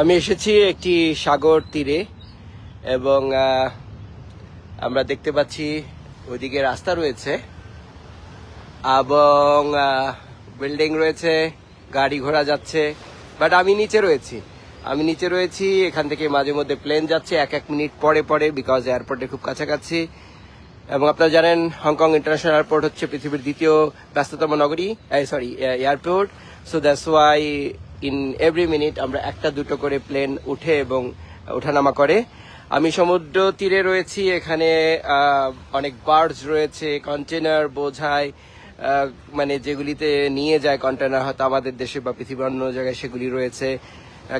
আমি এসেছি একটি সাগর তীরে এবং আমরা দেখতে পাচ্ছি ওইদিকে রাস্তা রয়েছে এবং বিল্ডিং রয়েছে, গাড়ি ঘোড়া যাচ্ছে, বাট আমি নিচে রয়েছি। আমি নিচে রয়েছি, এখান থেকে মাঝে মধ্যে প্লেন যাচ্ছে, এক এক মিনিট পরে পরে বিকজ এয়ারপোর্টে খুব কাছাকাছি। এবং আপনারা জানেন হংকং ইন্টারন্যাশনাল এয়ারপোর্ট হচ্ছে পৃথিবীর দ্বিতীয় ব্যস্ততম নগরী sorry airport so that's why in every minute আমরা একটা দুটো করে প্লেন উঠে এবং ওঠানামা করে। আমি সমুদ্র তীরে রয়েছি, এখানে অনেক বার্ডস রয়েছে কন্টেনার বোঝায় মানে যেগুলিতে নিয়ে যায় কন্টেনার হয়তো আমাদের দেশে বা পৃথিবীর অন্য জায়গায় সেগুলি রয়েছে।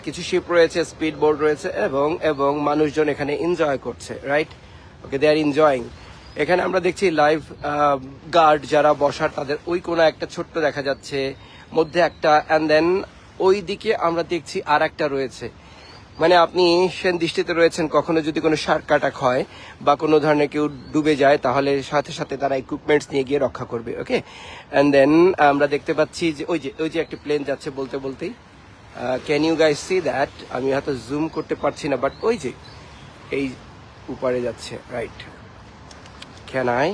কিছু শিপ রয়েছে, স্পিড বোর্ড রয়েছে, এবং এবং মানুষজন এখানে এনজয় করছে right okay they are enjoying এখানে আমরা দেখছি লাইভ গার্ড যারা বসার, তাদের ওই কোনো একটা ছোট্ট দেখা যাচ্ছে, মধ্যে একটা অ্যান্ড দেন ওই দিকে আমরা দেখছি আর একটা রয়েছে। মানে আপনি সেন দৃষ্টিতে রয়েছেন, কখনো যদি কোনো শার্ক অ্যাটাক হয় বা কোনো ধরনের কেউ ডুবে যায়, তাহলে সাথে সাথে তারা ইকুইপমেন্টস নিয়ে গিয়ে রক্ষা করবে ওকে অ্যান্ড দেন আমরা দেখতে পাচ্ছি যে, ওই যে ওই যে একটি প্লেন যাচ্ছে বলতে বলতেই। Can you guys see that আমি হয়তো জুম করতে পারছি না বাট ওই যে, এই উপরে যাচ্ছে right can I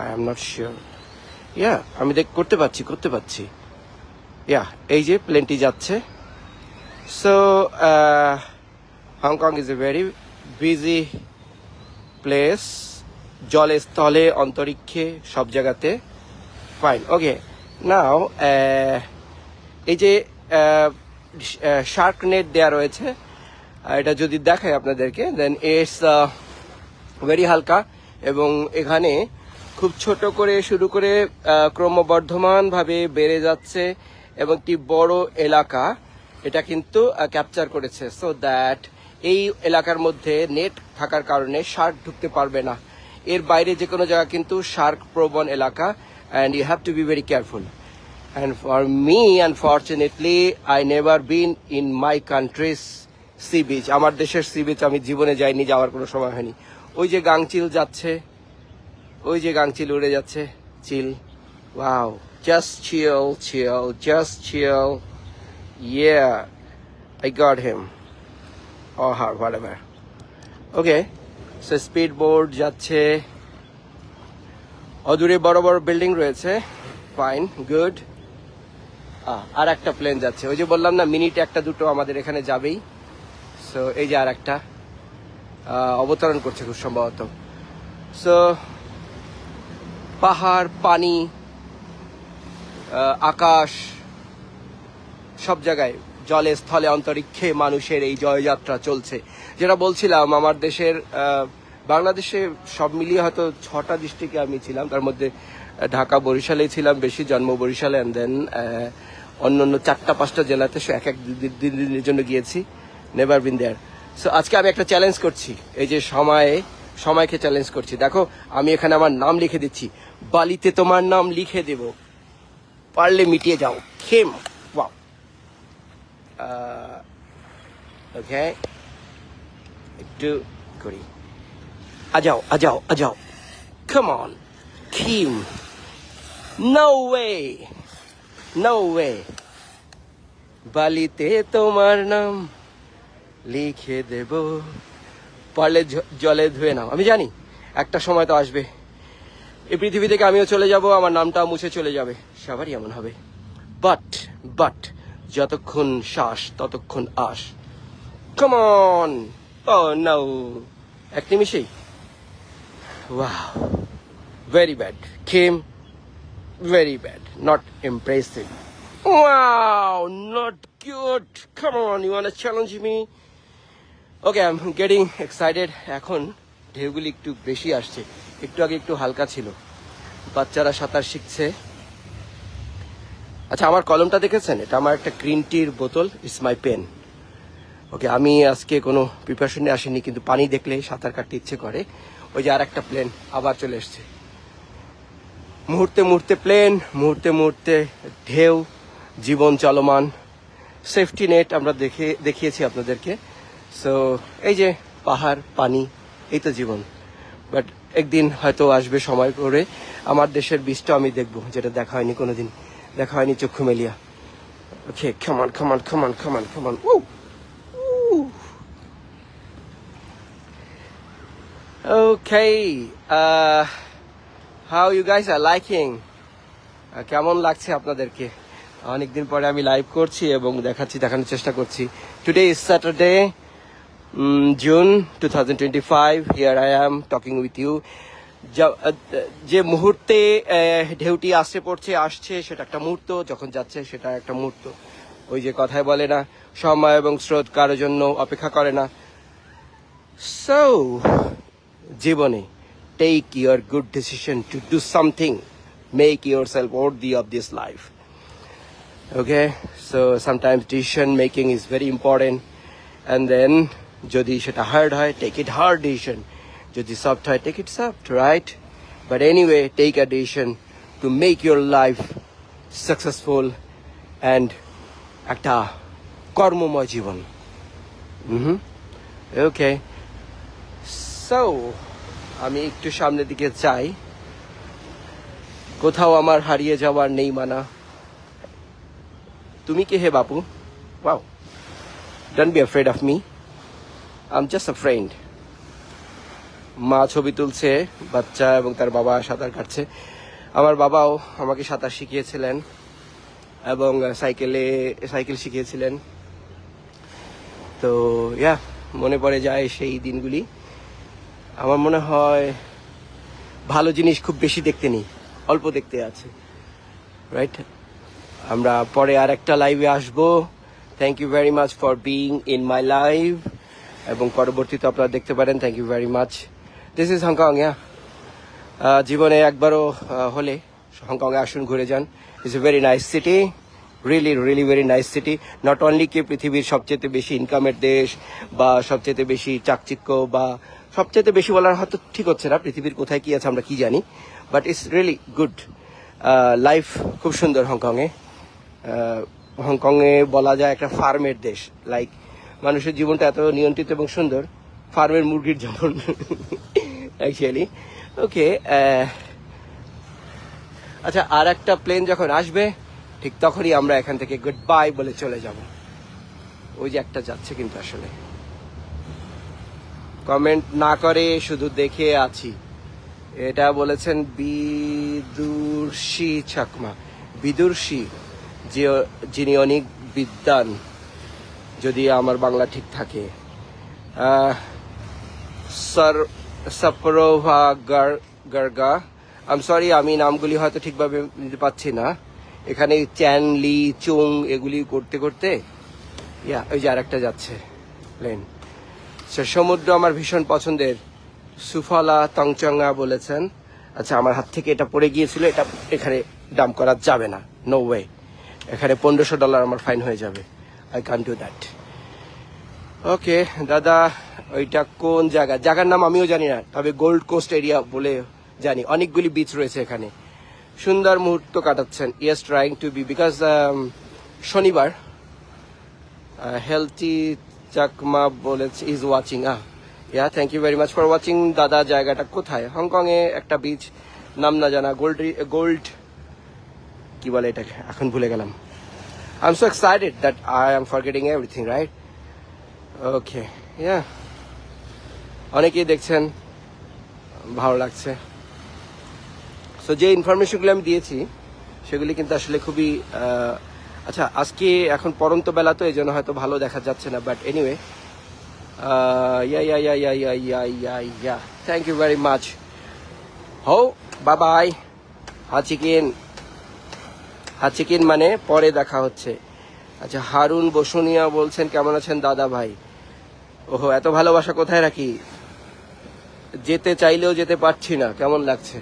I'm not sure yeah আমি দেখ, করতে পারছি করতে পারছি। ইয়া এই যে প্লেনটি যাচ্ছে। So Hong Kong is a very busy place জলে, স্থলে, অন্তরিক্ষে, সব জায়গাতে। ফাইন ওকে নাও এই যে শার্ক নেট দেওয়া রয়েছে এটা যদি দেখায় আপনাদেরকে দেন ইটস ভেরি হালকা এবং এখানে খুব ছোট করে, শুরু করে ক্রমবর্ধমানভাবে বেড়ে যাচ্ছে। এবং একটি বড় এলাকা এটা কিন্তু ক্যাপচার করেছে। সো দ্যাট এই এলাকার মধ্যে নেট থাকার কারণে শার্ক ঢুকতে পারবে না। এর বাইরে যে কোনো জায়গা কিন্তু শার্ক প্রবণ এলাকা and you have to be very careful and for me unfortunately, I never been in my country's sea beach আমার দেশের সি বিচ আমি জীবনে যাইনি যাওয়ার কোনো সময় হয়নি। ওই যে গাংচিল যাচ্ছে ওই যে গাংচিল উড়ে যাচ্ছে চিল। Wow just chill chill just chill yeah I got him or her whatever. So speed board যাচ্ছে। অদূরে বড় বড় বিল্ডিং রয়েছে। ফাইন গুড আর একটা প্লেন যাচ্ছে। ওই যে বললাম না মিনিট একটা দুটো আমাদের এখানে যাবেই। সো এই যে আর একটা। অবতরণ করছে খুব সম্ভবত। সো পাহাড়, পানি আকাশ, সব জায়গায়, জলে, স্থলে, অন্তরিক্ষে মানুষের এই জয়যাত্রা চলছে। যেটা বলছিলাম, আমার দেশের বাংলাদেশে সব মিলিয়ে হয়তো ছটা ডিস্ট্রিক্টে আমি ছিলাম। তার মধ্যে ঢাকা বরিশালেই ছিলাম বেশি, জন্ম বরিশালে অ্যান্ড দেন অন্য অন্য চারটা, পাঁচটা জেলাতে এক এক দিন- দিন- দিনের জন্য গিয়েছি নেভার বিন দেয়ার সো আজকে আমি একটা চ্যালেঞ্জ করছি। এই যে সময়ে, সময়কে চ্যালেঞ্জ করছি। দেখো, আমি এখানে আমার নাম লিখে দিচ্ছি। বালিতে তোমার নাম লিখে দেব। পারলে মিটিয়ে যাও। খেম, ওয়াও। ওকে একটু করি। আজাও আজাও আজাও কাম অন কিম নো ওয়ে নো ওয়ে বালিতে তোমার নাম লিখে দেব। পারলে জলে ধুয়ে নাও। আমি জানি, একটা সময় তো আসবে। এই পৃথিবী থেকে আমিও চলে যাব আমার নামটা মুছে চলে যাবে। সবারই এমন হবে। বাট বাট যতক্ষণ শ্বাস ততক্ষণ আস কমন নাও এক নিমিষেই ওয়াও ভেরি ব্যাড খেম very bad, not impressive. Wow, not good. Come on, you wanna challenge me? Okay, I'm getting excited. এখন ঢেউগুলি একটু বেশি আসছে। একটু আগে একটু হালকা ছিল। বাচ্চারা সাঁতার শিখছে। আচ্ছা আমার কলমটা দেখেছেন? এটা আমার একটা গ্রিন টির বোতল। ইটস মাই পেন ওকে, আমি আজকে কোনো প্রিপারেশনে আসিনি, কিন্তু পানি দেখলে সাঁতার কাটতে ইচ্ছে করে। ওই যে আর একটা প্লেন আবার চলে এসছে। মুহূর্তে মুহূর্তে প্লেন মুহূর্তে মুহূর্তে ঢেউ, জীবন চলমান। সেফটি নেট আমরা দেখে, দেখিয়েছি আপনাদেরকে। সো এই যে পাহাড়, পানি, এই তো জীবন। বাট একদিন হয়তো আসবে সময় করে। আমার দেশের বীজটা আমি দেখব যেটা দেখা হয়নি কোনোদিন। দেখা হয়নি চক্ষু মেলিয়া। ওকে খামান খামান খামান খামান খামান ও Okay. Uh, how you guys are uh, কেমন লাগছে আপনাদেরকে? অনেকদিন পরে আমি লাইভ করছি এবং দেখাচ্ছি দেখানোর চেষ্টা করছি। Today is Saturday two thousand twenty five here I am talking with you যে মুহূর্তে ঢেউটি আসছে, পড়ছে, আসছে, সেটা একটা মুহূর্ত, যখন যাচ্ছে সেটা একটা মুহূর্ত। ওই যে কথায় বলে না, সময় এবং স্রোত কারোর জন্য অপেক্ষা করে না। সো জীবনে take your good decision to do something make yourself worthy of this life. Okay? So, sometimes decision making is very important. And then যদি সেটা হার্ড হয় টেক ইট হার্ড ডিসিশন যদি সফট হয় take it soft right but anyway take a decision to make your life successful and একটা কর্মময় জীবন. হুম okay so আমি একটু সামনের দিকে যাই। কোথাও আমার হারিয়ে যাওয়ার নেই মানা। তুমি কে হে বাপু? Wow don't be afraid of me I'm just a friend মা ছবি তুলছে, বাচ্চা এবং তার বাবা সাঁতার কাটছে। আমার বাবাও আমাকে সাঁতার শিখিয়েছিলেন এবং সাইকেলে, সাইকেল শিখিয়েছিলেন। তো ইয়া মনে পড়ে যায় সেই দিনগুলি। আমার মনে হয় ভালো জিনিস খুব বেশি দেখতে নেই, অল্প দেখতে আছে রাইট আমরা পরে আর একটা লাইভে আসব। Thank you very much for being in my live এবং পরবর্তীতে আপনারা দেখতে পারেন thank you very much this is Hong Kong yeah জীবনে একবারও আহ, হলে হংকংয়ে আসুন ঘুরে যান। It's a very nice city really really very nice city not only কি পৃথিবীর সবচেয়ে বেশি ইনকামের দেশ বা সবচেয়ে বেশি চাকচিক্য বা সবচেয়ে বেশি বলার হয়তো ঠিক হচ্ছে না পৃথিবীর কোথায় কি আছে আমরা কি জানি but it's really good life খুব সুন্দর হংকংয়ে হংকংয়ে বলা যায় একটা ফার্মের দেশ লাইক মানুষের জীবনটা এত নিয়ন্ত্রিত এবং সুন্দর। ফার্মের মুরগির যেমন অ্যাকচুয়ালি ওকে আচ্ছা আর একটা প্লেন যখন আসবে, ঠিক তখনই আমরা এখান থেকে গুড বাই বলে চলে যাব। ওই যে একটা যাচ্ছে কিন্তু আসলে। কমেন্ট না করে, শুধু দেখে আছি। এটা বলেছেন বিদুর্ষি চাকমা। বিদুর্ষি যিনি অনেক বিদ্যান যদি আমার বাংলা ঠিক থাকে। গার্গা আম সরি আমি নামগুলি হয়তো ঠিকভাবে নিতে পারছি না। এখানে চ্যান, লি, চুং এগুলি করতে করতে, ইয়া, ওই যে আরেকটা যাচ্ছে, প্লেন। সে সমুদ্র আমার ভীষণ পছন্দের। সুফলা তংচঙ্গা বলেছেন। আচ্ছা আমার হাত থেকে এটা পড়ে গিয়েছিল, এটা এখানে ডাম করা যাবে না। নো ওয়ে এখানে পনেরোশো ডলার আমার ফাইন হয়ে যাবে। আই কান ডু দ্যাট ওকে দাদা, ওইটা কোন জায়গা? জায়গার নাম আমিও জানি না, তবে গোল্ড কোস্ট এরিয়া বলে জানি। অনেকগুলি বিচ রয়েছে এখানে। সুন্দর মুহূর্ত কাটাচ্ছেন। Yes trying to be because শনিবার হেলথি চাকমা বলেছে is watching ah yeah thank you very much for watching দাদা, জায়গাটা কোথায়? হংকং এ একটা বিচ নাম না জানা গোল্ড গোল্ড কি বলে এটাকে? এখন ভুলে গেলাম। Am so excited that I'm forgetting everything right okay yeah অনেকেই দেখছেন, ভালো লাগছে। সো যে ইনফরমেশনগুলো আমি দিয়েছি, সেগুলি কিন্তু আসলে খুবই আচ্ছা আজকে এখন পরন্ত বেলা তো এই জন্য হয়তো ভালো দেখা যাচ্ছে না but anyway yeah yeah yeah yeah yeah yeah yeah yeah thank you very much হো বাই বাই হাচিকিন হাচিকিন মানে পরে দেখা হচ্ছে। আচ্ছা হারুন বসুনিয়া বলছেন, কেমন আছেন দাদা ভাই? ওহো, এত ভালোবাসা কোথায় রাখি? যেতে চাইলেও যেতে পারছি না, কেমন লাগছে?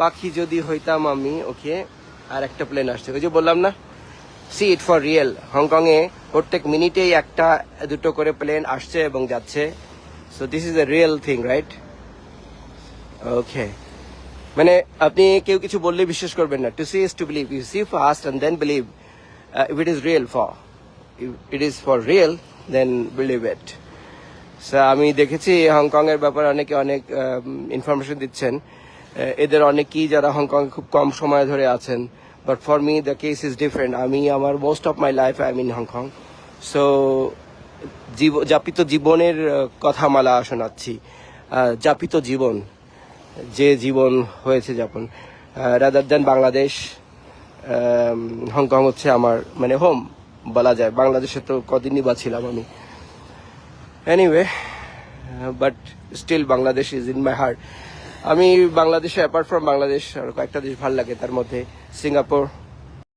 পাখি যদি হইতাম আমি, ওকে আর একটা প্লেন আসছে। ওই যে বললাম না see it for real Hong Kong এ প্রত্যেক মিনিটেই একটা, দুটো করে প্লেন আসছে এবং যাচ্ছে। So this is a real thing right okay মানে আপনি কেউ কিছু বললে বিশ্বাস করবেন না। To see is to believe you see first and then believe if it is real for it is for real then believe it আমি দেখেছি হংকং এর ব্যাপারে অনেকে অনেক ইনফরমেশন দিচ্ছেন। এদের অনেকেই যারা হংকং খুব কম সময় ধরে আছেন। But for me the case is different আমি আমার most of my life I in Hong Kong so জীব যাপিত জীবনের আহ, কথামালা শোনাচ্ছি। আহ, যাপিত জীবন। যে জীবন হয়েছে যাপন। রাদার দেন বাংলাদেশ হংকং হচ্ছে আমার মানে হোম বলা যায়। বাংলাদেশে তো কদিনই বা ছিলাম আমি। Anyway but still Bangladesh is in my heart আমি বাংলাদেশে অ্যাপার্ট ফ্রম বাংলাদেশ, আর কয়েকটা দেশ ভালো লাগে। তার মধ্যে সিঙ্গাপুর